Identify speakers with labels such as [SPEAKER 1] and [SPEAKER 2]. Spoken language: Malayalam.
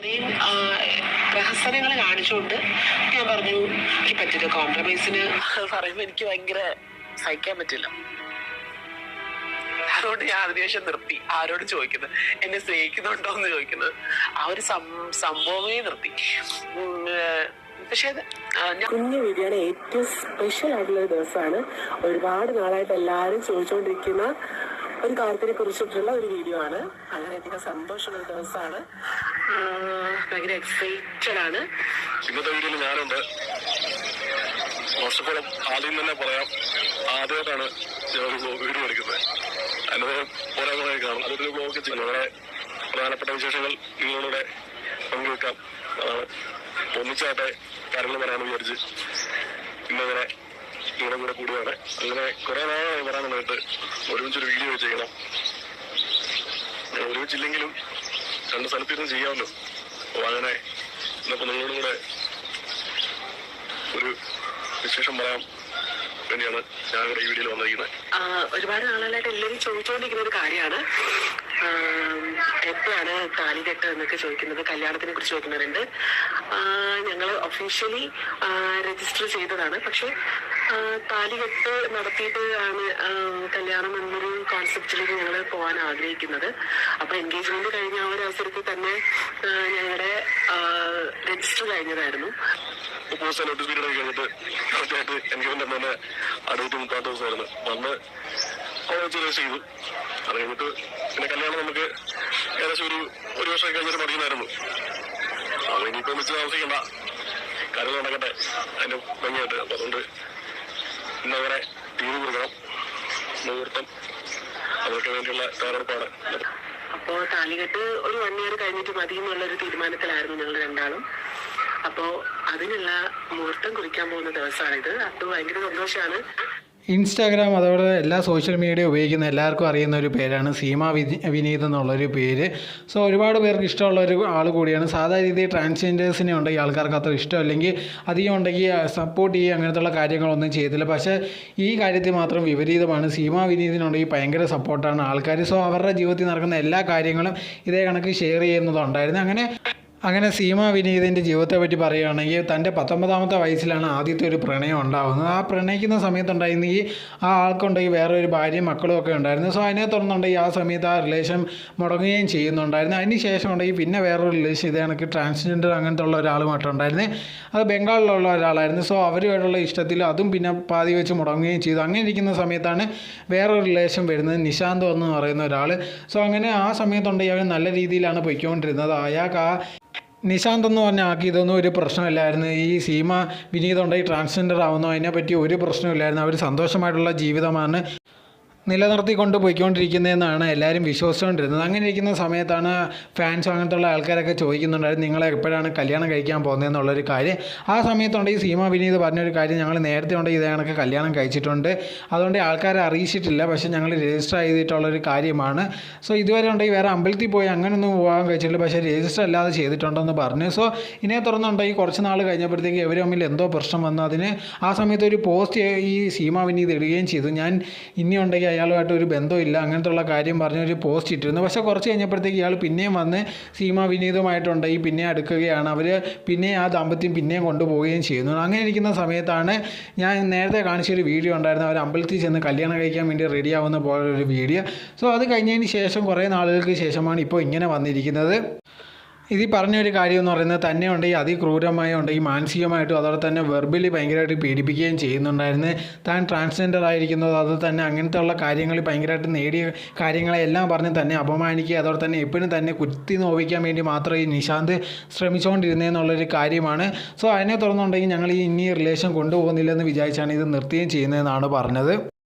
[SPEAKER 1] ഇത്രയും പ്രഹസനങ്ങൾ കാണിച്ചുകൊണ്ട് ഞാൻ പറഞ്ഞു എനിക്ക് പറ്റില്ല കോംപ്രമൈസിന് പറയുമ്പോൾ എനിക്ക് ഭയങ്കര സഹിക്കാൻ പറ്റില്ല. അതുകൊണ്ട് ഞാൻ അതിനുശേഷം നിർത്തി. ആരോട് ചോദിക്കുന്നത്? എന്നെ സ്നേഹിക്കുന്നുണ്ടോ? എന്ന് ചോദിക്കുന്നത്. ആ ഒരു സംഭവമേ നിർത്തി. പക്ഷേ കുഞ്ഞു വീഡിയോയുടെ ഏറ്റവും സ്പെഷ്യൽ ആയിട്ടുള്ള ഒരു ദിവസമാണ്. ഒരുപാട് നാളായിട്ട് എല്ലാവരും ചോദിച്ചുകൊണ്ടിരിക്കുന്ന ഒരു കാര്യത്തിനെ കുറിച്ചിട്ടുള്ള ഒരു വീഡിയോ ആണ്. വളരെയധികം സന്തോഷമുള്ള ദിവസമാണ്. ഭയങ്കര എക്സൈറ്റഡ് ആണ്.
[SPEAKER 2] ഞാനുണ്ട്. ഓൾ ആദ്യം തന്നെ പറയാം. ആദ്യമായിട്ടാണ് ഞാൻ ഒരു വീഡിയോ എടുക്കുന്നത്. അതിന് കുറെ കുറെ കാണും അതൊരു ബ്ലോഗ് വളരെ പ്രധാനപ്പെട്ട വിശേഷങ്ങൾ നിങ്ങളുടെ പങ്കുവെക്കാം. അതാണ്. ഒന്നിച്ചാട്ടെ കാര്യങ്ങൾ പറയാമെന്ന് വിചാരിച്ച് ഇന്നങ്ങനെ നിങ്ങളുടെ കൂടെ കൂടുകയാണ് അങ്ങനെ കുറെ നാളായി വരാൻ പറയാനുള്ളതായിട്ട് ഒരുമിച്ചൊരു വീഡിയോ ചെയ്യണം. ഞാൻ ഒരുമിച്ചില്ലെങ്കിലും രണ്ട് സ്ഥലത്തിരുന്ന് ചെയ്യാമല്ലോ. അപ്പോൾ അങ്ങനെ ഇന്നിപ്പോൾ നിങ്ങളോടും കൂടെ ഒരു വിശേഷം പറയാൻ വേണ്ടിയാണ് ഞാനിവിടെ ഈ വീഡിയോയിൽ വന്നിരിക്കുന്നത്
[SPEAKER 1] ഒരുപാട് നാളുകളായിട്ട് എല്ലാവരും ചോദിച്ചുകൊണ്ടിരിക്കുന്ന ഒരു കാര്യമാണ്. എപ്പോഴാണ് താലി കെട്ട് എന്നൊക്കെ ചോദിക്കുന്നത് കല്യാണത്തിനെ കുറിച്ച് ചോദിക്കുന്നവരുണ്ട്. ഞങ്ങൾ ഒഫീഷ്യലി രജിസ്റ്റർ ചെയ്തതാണ്. പക്ഷെ താലികെട്ട് നടത്തിയിട്ട് ആണ് കല്യാണം എന്നൊരു കോൺസെപ്റ്റിലേക്ക് ഞങ്ങൾ പോകാൻ ആഗ്രഹിക്കുന്നത്. അപ്പൊ എൻഗേജ്മെന്റ് കഴിഞ്ഞ ആ ഒരു അവസരത്തിൽ തന്നെ ഞങ്ങളുടെ രജിസ്റ്റർ കഴിഞ്ഞതായിരുന്നു.
[SPEAKER 2] മുപ്പത് പീരീഡ് കഴിഞ്ഞിട്ട് കറക്റ്റായിട്ട് എനിക്ക് തന്നെ തന്നെ അടുത്ത് മുപ്പത് ദിവസമായിരുന്നു. വന്ന് വെച്ച് രജിസ്റ്റർ ചെയ്തു. കല്യാണം നമുക്ക് ഏകദേശം ഒരു ഒരു വർഷം കഴിഞ്ഞിട്ട് പഠിക്കുന്നായിരുന്നു അത് ഇനിയിപ്പോൾ വെച്ച് താമസിക്കണ്ട. കാര്യം നടക്കട്ടെ. അതിന്റെ ഭംഗിയായിട്ട്. അപ്പൊ അതുകൊണ്ട് ഇന്നവരെ തീരു കൊടുക്കണം. മുഹൂർത്തം. അതൊക്കെ വേണ്ടിയുള്ള തയ്യാറെടുപ്പാണ്.
[SPEAKER 1] അപ്പോ താലികെട്ട് ഒരു വൺ ഇയർ കഴിഞ്ഞിട്ട് മതി എന്നുള്ള ഒരു തീരുമാനത്തിലായിരുന്നു ഞങ്ങൾ രണ്ടാളും. അപ്പോ അതിനുള്ള മുഹൂർത്തം കുറിക്കാൻ പോകുന്ന ദിവസമാണിത്. അത് ഭയങ്കര സന്തോഷമാണ്
[SPEAKER 3] ഇൻസ്റ്റാഗ്രാം അതോടെ എല്ലാ സോഷ്യൽ മീഡിയ ഉപയോഗിക്കുന്ന എല്ലാവർക്കും അറിയുന്ന ഒരു പേരാണ് സീമ വിനി വിനീത് എന്നുള്ളൊരു പേര്. സോ ഒരുപാട് പേർക്ക് ഇഷ്ടമുള്ള ഒരു ആൾ കൂടിയാണ്. സാധാരണ രീതിയിൽ ട്രാൻസ്ജെൻഡേഴ്സിനെ ഉണ്ടെങ്കിൽ ആൾക്കാർക്ക് അത്ര ഇഷ്ടമല്ലെങ്കിൽ അധികം ഉണ്ടെങ്കിൽ സപ്പോർട്ട് ചെയ്യുക അങ്ങനത്തുള്ള കാര്യങ്ങളൊന്നും ചെയ്തില്ല പക്ഷേ ഈ കാര്യത്തിൽ മാത്രം വിപരീതമാണ്. സീമ വിനീതിനുണ്ടെങ്കിൽ ഭയങ്കര സപ്പോർട്ടാണ് ആൾക്കാർ സോ അവരുടെ ജീവിതത്തിൽ നടക്കുന്ന എല്ലാ കാര്യങ്ങളും ഇതേ കണക്ക് ഷെയർ ചെയ്യുന്നതുണ്ടായിരുന്നു. അങ്ങനെ അങ്ങനെ സീമ വിനീതിന്റെ ജീവിതത്തെ പറ്റി പറയുകയാണെങ്കിൽ തന്റെ പത്തൊമ്പതാമത്തെ വയസ്സിലാണ് ആദ്യത്തെ ഒരു പ്രണയം ഉണ്ടാകുന്നത് ആ പ്രണയിക്കുന്ന സമയത്തുണ്ടായിരുന്ന ഈ ആ ആൾക്കുണ്ടെങ്കിൽ വേറെ ഒരു ഭാര്യയും മക്കളും ഒക്കെ ഉണ്ടായിരുന്നു. സോ അതിനെ തുടർന്നുണ്ടെങ്കിൽ ആ സമയത്ത് ആ റിലേഷൻ മുടങ്ങുകയും ചെയ്യുന്നുണ്ടായിരുന്നു. അതിന് ശേഷം ഉണ്ടെങ്കിൽ പിന്നെ വേറൊരു റിലേഷൻ ഇത് കണക്ക് ട്രാൻസ്ജെൻഡർ അങ്ങനത്തെ ഉള്ള ഒരാളുമായിട്ടുണ്ടായിരുന്നു അത് ബംഗാളിലുള്ള ഒരാളായിരുന്നു. സോ അവരുമായിട്ടുള്ള ഇഷ്ടത്തിൽ അതും പിന്നെ പാതി വെച്ച് മുടങ്ങുകയും ചെയ്തു. അങ്ങനെ ഇരിക്കുന്ന സമയത്താണ് വേറൊരു റിലേഷൻ വരുന്നത്. നിശാന്ത് എന്ന് പറയുന്ന ഒരാൾ സോ അങ്ങനെ ആ സമയത്തുണ്ടെങ്കിൽ അവർ നല്ല രീതിയിലാണ് പൊയ്ക്കൊണ്ടിരുന്നത്. അയാൾക്ക് ആ നിശാന്ത് എന്ന് പറഞ്ഞ ആക്കി ഇതൊന്നും ഒരു പ്രശ്നമില്ലായിരുന്നു. ഈ സീമ വിനീത് ട്രാൻസ്ജെൻഡർ ആവുന്നോ. അതിനെപ്പറ്റി ഒരു പ്രശ്നമില്ലായിരുന്നു. അവർ സന്തോഷമായിട്ടുള്ള ജീവിതമാണ്. നിലനിർത്തിക്കൊണ്ട് പോയിക്കൊണ്ടിരിക്കുന്നതെന്നാണ് എല്ലാവരും വിശ്വസിച്ചുകൊണ്ടിരുന്നത്. അങ്ങനെ ഇരിക്കുന്ന സമയത്താണ് ഫാൻസ് അങ്ങനത്തെ ഉള്ള ആൾക്കാരൊക്കെ ചോദിക്കുന്നുണ്ടായിരുന്നു നിങ്ങളെ എപ്പോഴാണ് കല്യാണം കഴിക്കാൻ പോകുന്നതെന്നുള്ളൊരു കാര്യം? ആ സമയത്തുണ്ട് ഈ സീമ വിനീത് പറഞ്ഞൊരു കാര്യം ഞങ്ങൾ നേരത്തെ ഉണ്ട് ഇതേ കണക്ക് കല്യാണം കഴിച്ചിട്ടുണ്ട്. അതുകൊണ്ട് ആൾക്കാരെ അറിയിച്ചിട്ടില്ല പക്ഷേ ഞങ്ങൾ രജിസ്റ്റർ ചെയ്തിട്ടുള്ളൊരു കാര്യമാണ്. സോ ഇതുവരെ ഉണ്ടെങ്കിൽ വേറെ അമ്പലത്തിൽ പോയി അങ്ങനെയൊന്നും പോകാൻ കഴിച്ചിട്ടില്ല പക്ഷേ രജിസ്റ്റർ അല്ലാതെ ചെയ്തിട്ടുണ്ടെന്ന് പറഞ്ഞു. സോ ഇതിനെ തുറന്നുണ്ടെങ്കിൽ കുറച്ച് നാൾ കഴിഞ്ഞപ്പോഴത്തേക്ക് ഇവർ തമ്മിൽ എന്തോ പ്രശ്നം വന്നു. അതിന് ആ സമയത്ത് ഒരു പോസ്റ്റ് ഈ സീമ വിനീത് ഇടുകയും ചെയ്തു. ഞാൻ ഇനി ഉണ്ടെങ്കിൽ അയാളുമായിട്ട് ഒരു ബന്ധമില്ല അങ്ങനത്തെ ഉള്ള കാര്യം ഒരു പോസ്റ്റ് ഇട്ടിരുന്നു. പക്ഷേ കുറച്ച് കഴിഞ്ഞപ്പോഴത്തേക്ക് ഇയാൾ പിന്നെയും വന്ന് സീമ ഈ പിന്നെ അടുക്കുകയാണ്. അവർ പിന്നെ ആ ദാമ്പത്യം പിന്നെയും കൊണ്ടുപോവുകയും ചെയ്യുന്നു. അങ്ങനെ ഇരിക്കുന്ന സമയത്താണ് ഞാൻ നേരത്തെ കാണിച്ചൊരു വീഡിയോ ഉണ്ടായിരുന്നു അവർ അമ്പലത്തിൽ ചെന്ന് കല്യാണം കഴിക്കാൻ വേണ്ടി റെഡിയാവുന്ന പോലെ ഒരു വീഡിയോ. സോ അത് കഴിഞ്ഞതിന് ശേഷം കുറേ നാളുകൾക്ക് ശേഷമാണ് ഇപ്പോൾ ഇങ്ങനെ വന്നിരിക്കുന്നത്. ഇത് ഈ പറഞ്ഞൊരു കാര്യം എന്ന് പറയുന്നത് തന്നെ ഉണ്ടെങ്കിൽ അതിക്രൂരമായി ഉണ്ടെങ്കിൽ മാനസികമായിട്ടും അതോടെ തന്നെ വെർബലി ഭയങ്കരമായിട്ട് പീഡിപ്പിക്കുകയും ചെയ്യുന്നുണ്ടായിരുന്നു. താൻ ട്രാൻസ്ജെൻഡർ ആയിരിക്കുന്നത് അത് തന്നെ അങ്ങനത്തെ ഉള്ള കാര്യങ്ങൾ ഭയങ്കരമായിട്ട് നേടിയ കാര്യങ്ങളെല്ലാം പറഞ്ഞ് തന്നെ അപമാനിക്കുക അതോടെ തന്നെ എപ്പോഴും തന്നെ കുത്തി നോവിക്കാൻ വേണ്ടി മാത്രം ഈ നിശാന്ത് ശ്രമിച്ചുകൊണ്ടിരുന്നതെന്നുള്ളൊരു കാര്യമാണ്. സോ അതിനെ തുറന്നുണ്ടെങ്കിൽ ഞങ്ങൾ ഈ ഇനി റിലേഷൻ കൊണ്ടുപോകുന്നില്ലെന്ന് വിചാരിച്ചാണ് ഇത് നിർത്തുകയും ചെയ്യുന്നതെന്നാണ് പറഞ്ഞത്.